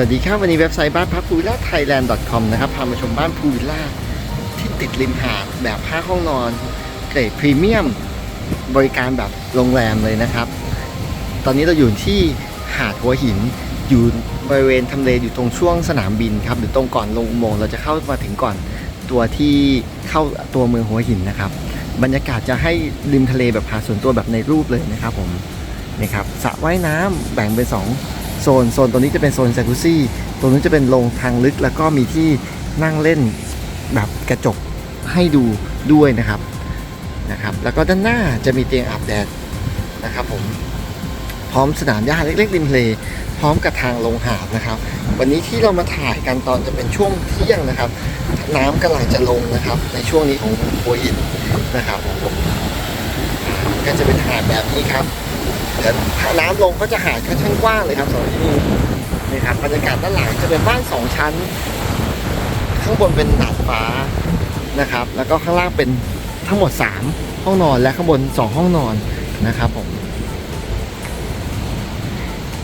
วัสดีครับ วันนี้เว็บไซต์บ้านพักพูวิลล่าไทยแลนด์ .com นะครับ พามาชมบ้านพูวิลล่าที่ติดริมหาดแบบ 5 ห้องนอน เกรดพรีเมียม บริการแบบโรงแรมเลยนะครับ ตอนนี้เราอยู่ที่หาดหัวหิน อยู่บริเวณทำเลอยู่ตรงช่วงสนามบินครับ หรือตรงก่อนลงอุโมงค์เราจะเข้ามาถึงก่อนตัวที่เข้าตัวเมืองหัวหินนะครับ บรรยากาศจะให้ริมทะเลแบบหาดส่วนตัวแบบในรูปเลยนะครับผมนี่ครับสระว่ายน้ำแบ่งเป็นสอง โซนโซนตัวนี้จะเป็นโซนจากุซี่ตัวนู้นจะเป็นโรงทางลึกแล้วก็มีที่นั่งเล่นแบบกระจกให้ดูด้วยนะครับนะครับ แล้วก็ด้านหน้าจะมีเตียงอาบแดดนะครับผมพร้อมสนามหญ้าเล็กๆริมทะเลพร้อมกับทางลงหาดนะครับ วันนี้ที่เรามาถ่ายกันตอนจะเป็นช่วงเที่ยงนะครับ น้ำกำลังจะลงนะครับ ในช่วงนี้ของหัวหินนะครับผมก็จะเป็นหาดแบบนี้ครับ เดี๋ยวน้ำลงก็จะหาดค่อนข้างกว้างเลยครับสำหรับที่นี่นี่ครับบรรยากาศด้านหลังจะเป็นบ้านสองชั้น ข้างบนเป็นดาดฟ้านะครับ แล้วก็ข้างล่างเป็นทั้งหมด 3 ห้องนอนและข้างบน 2 ห้องนอนนะครับผม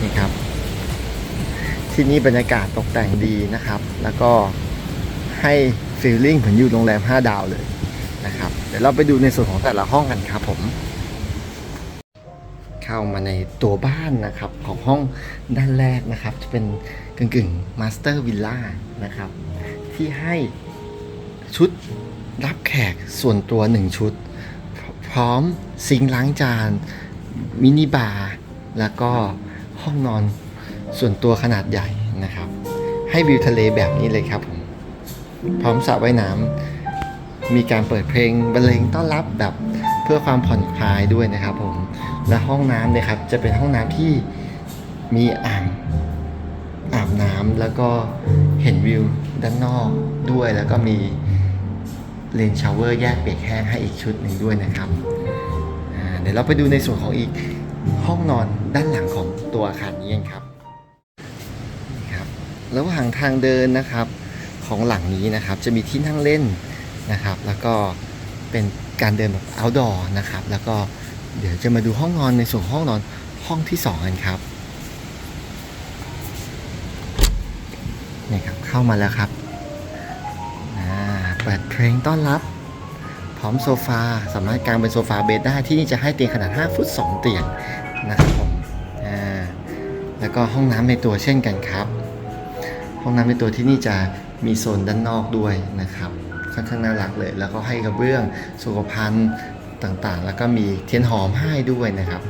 นี่ครับ ที่นี่บรรยากาศตกแต่งดีนะครับ แล้วก็ให้ฟีลลิ่งเหมือนอยู่โรงแรม 5 ดาวเลยนะครับ เดี๋ยวเราไปดูในส่วนของแต่ละห้องกันครับผม เข้ามาในตัวบ้านนะครับของห้องด้านแรกนะครับ จะเป็นกึ่งกึ่งมาสเตอร์วิลล่านะครับ ที่ให้ชุดรับแขกส่วนตัว 1 ชุด พร้อมซิงล้างจาน มินิบาร์ แล้วก็ห้องนอนส่วนตัวขนาดใหญ่นะครับ ให้วิวทะเลแบบนี้เลยครับผมพร้อมสระว่ายน้ำมีการเปิดเพลงบรรเลงต้อนรับแบบ เพื่อความผ่อนคลายด้วยนะครับผมและห้องน้ำเนี่ยครับจะเป็นห้องน้ำที่มีอ่างอาบน้ำแล้วก็เห็นวิวด้านนอกด้วยแล้วก็มีเลนชาวเวอร์แยกเปียกแห้งให้อีกชุดหนึ่งด้วยนะครับเดี๋ยวเราไปดูในส่วนของอีกห้องนอนด้านหลังของตัวอาคารนี้กันครับนี่ครับระหว่างทางเดินนะครับของหลังนี้นะครับ จะมีที่นั่งเล่นนะครับ แล้วก็เป็น การเดินแบบ outdoor นะครับ แล้วก็เดี๋ยวจะมาดูห้องนอนในส่วนห้องนอนห้องที่ 2 กันครับนี่ครับ เข้ามาแล้วครับเปิดเพลงต้อนรับ พร้อมโซฟาสามารถกางเป็นโซฟาเบดได้ที่นี่จะให้เตียงขนาด 5 ฟุต 2 เตียงนะครับผมอ่าแล้วก็ห้องน้ำในตัวเช่นกันครับ ห้องน้ำในตัวที่นี่จะมีโซนด้านนอกด้วยนะครับ ค่อนข้างน่ารักเลย แล้วก็ให้กระเบื้องสุขภัณฑ์ต่างๆ แล้วก็มีเทียนหอมให้ด้วยนะครับ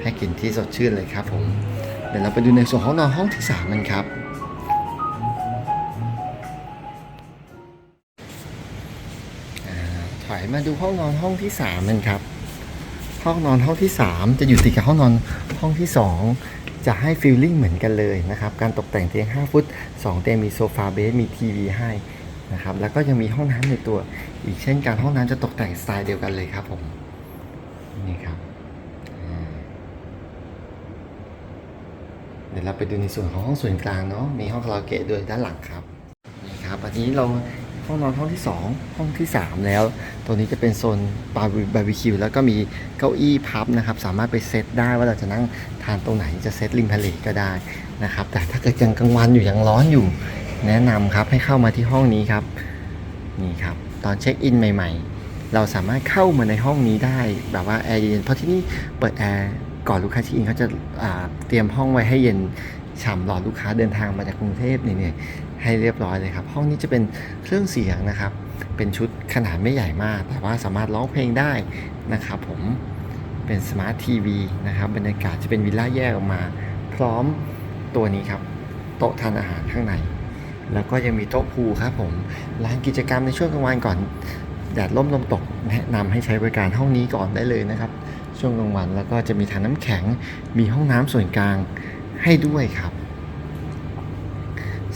ให้กลิ่นที่สดชื่นเลยครับผมเดี๋ยวเราไปดูในส่วนของนอนห้องที่3กันครับถอยมาดูห้องนอนห้องที่3กันครับห้องนอนห้องที่ 3 จะอยู่ติดกับห้องนอนห้องที่ 2 จะให้ฟีลลิ่งเหมือนกันเลยนะครับ การตกแต่งเตียง 5 ฟุต 2 เตียงมีโซฟาเบสมีทีวีให้ นะครับแล้วก็ยังมีห้องน้ำในตัวอีกเช่นการห้องน้ำจะตกแต่งสไตล์เดียวกันเลยครับผมนี่ครับเดี๋ยวเราไปดูในส่วนของห้องส่วนกลางเนาะมีห้องคาราโอเกะด้วยด้านหลังครับนี่ครับอันนี้เราห้องนอนห้องที่ 2 ห้องที่ 3 แล้ว ตัวนี้จะเป็นโซนบาร์บีบาร์บีคิวแล้วก็มีเก้าอี้พับนะครับ สามารถไปเซตได้ว่าเราจะนั่งทานตรงไหนจะเซตริมทะเลก็ได้นะครับ แต่ถ้าเกิดยังกลางวันอยู่ยังร้อนอยู่ แนะนำครับให้เข้ามาที่ห้องนี้ครับนี่ครับตอนเช็คอินใหม่ ๆ เราสามารถเข้ามาในห้องนี้ได้แบบว่าแอร์เย็นเพราะที่นี่เปิดแอร์ก่อนลูกค้าเช็คอินเขาจะเตรียมห้องไว้ให้เย็นฉ่ำรอลูกค้าเดินทางมาจากกรุงเทพเนี่ยให้เรียบร้อยเลยครับ ห้องนี้จะเป็นเครื่องเสียงนะครับ เป็นชุดขนาดไม่ใหญ่มาก แต่ว่าสามารถร้องเพลงได้นะครับผมเป็นสมาร์ททีวีนะครับบรรยากาศจะเป็นวิลล่าแยกออกมา พร้อมตัวนี้ครับ โต๊ะทานอาหารข้างใน แล้วก็ยังมีโต๊ะพูครับผมลานกิจกรรมในช่วงกลางวันก่อนแดดร่มลมตกแนะนำให้ใช้บริการห้องนี้ก่อนได้เลยนะครับ ช่วงกลางวันแล้วก็จะมีถังน้ำแข็งมีห้องน้ำส่วนกลางให้ด้วยครับ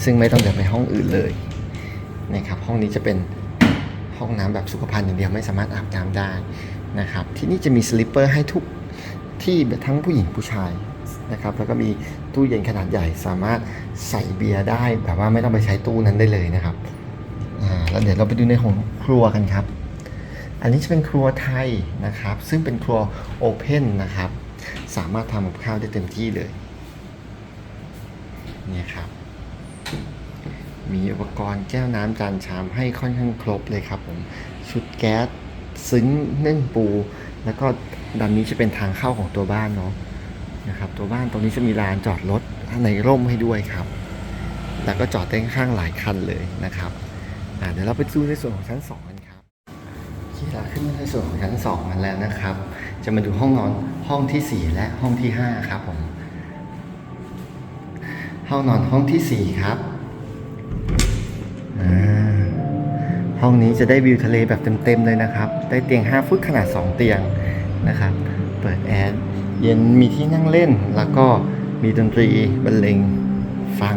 ซึ่งไม่ต้องเดินไปห้องอื่นเลยนะครับห้องนี้จะเป็นห้องน้ำแบบสุขภัณฑ์อย่างเดียวไม่สามารถอาบน้ำได้นะครับที่นี่จะมีสลิปเปอร์ให้ทุกที่ทั้งผู้หญิงผู้ชาย นะครับแล้วก็มีตู้เย็นขนาดใหญ่สามารถใส่เบียร์ได้แบบว่าไม่ต้องไปใช้ตู้นั้นได้เลยนะครับอ่าแล้วเดี๋ยวเราไปดูในของครัวกันครับ อันนี้จะเป็นครัวไทยนะครับ ซึ่งเป็นครัวโอเพนนะครับ สามารถทำกับข้าวได้เต็มที่เลยเนี่ยครับ มีอุปกรณ์แก้วน้ำจานชามให้ค่อนข้างครบเลยครับผมชุดแก๊สซึ้งนึ่งปู แล้วก็ด้านนี้จะเป็นทางเข้าของตัวบ้านเนาะ นะครับ ตัวบ้านตรงนี้จะมีลานจอดรถในร่มให้ด้วยครับ แล้วก็จอดได้ข้างหลายคันเลยนะครับเดี๋ยวเราไปดูในส่วนของชั้นสองกันครับที่เราขึ้นในส่วนของชั้นสองกันแล้วนะครับ จะมาดูห้องนอนห้องที่สี่และห้องที่ห้าครับผมห้องนอนห้องที่สี่ครับห้องนี้จะได้วิวทะเลแบบเต็มๆเลยนะครับ ได้เตียง 5 ฟุตขนาด 2 เตียงนะครับ เปิดแอร์ เย็นมีที่นั่งเล่น แล้วก็มีดนตรีบรรเลงฟัง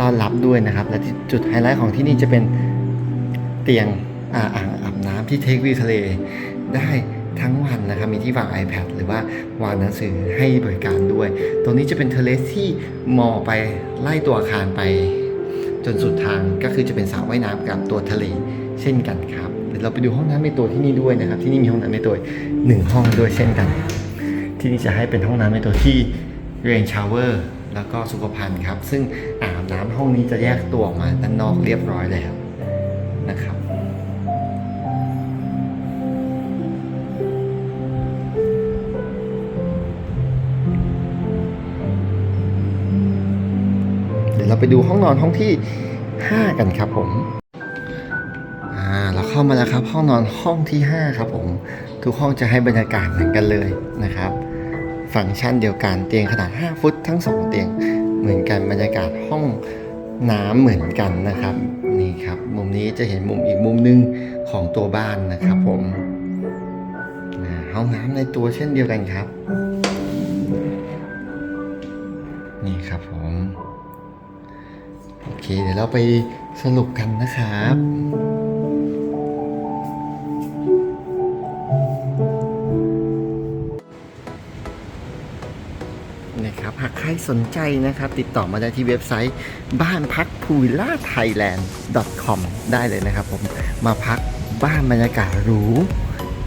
ต้อนรับด้วยนะครับ และที่จุดไฮไลท์ของที่นี่จะเป็นเตียงอ่าอ่างอาบน้ำที่เทควิวทะเลได้ทั้งวันนะครับ มีที่วาง iPad หรือว่าวางหนังสือให้บริการด้วย ตรงนี้จะเป็นเทเลสที่มองไปไล่ตัวอาคารไป จนสุดทางก็คือจะเป็นสระว่ายน้ำกับตัวทะเลเช่นกันครับ เดี๋ยวเราไปดูห้องน้ำในตัวที่นี่ด้วยนะครับ ที่นี่มีห้องน้ำในตัวหนึ่งห้องด้วยเช่นกัน ที่นี่จะให้เป็นห้องน้ำในตัวที่เรนชาวเวอร์แล้วก็สุขภัณฑ์ครับ ซึ่งอ่างอาบน้ำห้องนี้จะแยกตัวออกมาด้านนอกเรียบร้อยแล้วนะครับเดี๋ยวเราไปดูห้องนอนห้องที่ 5 กันครับผม อ่า เราเข้ามาแล้วครับ ห้องนอนห้องที่ 5 ครับผม ทุกห้องจะให้บรรยากาศเหมือนกันเลยนะครับ ฟังก์ชันเดียวกันเตียงขนาด 5 ฟุตทั้ง 2 เตียงเหมือนกันบรรยากาศห้องน้ำเหมือนกันนะครับนี่ครับ มุมนี้จะเห็นมุมอีกมุมหนึงของตัวบ้านนะครับ ผมห้องน้ำในตัวเช่นเดียวกันครับ นี่ครับผมโอเคเดี๋ยวเราไปสรุปกันนะครับ ใครสนใจนะครับ ติดต่อมาได้ที่เว็บไซต์บ้านพักพูวิลล่าไทยแลนด์ .com ได้เลยนะครับผมมาพักบ้านบรรยากาศหรู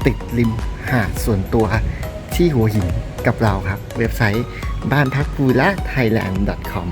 ติดริมหาดส่วนตัวที่หัวหินกับเราครับ เว็บไซต์บ้านพักพูวิลล่าไทยแลนด์ .com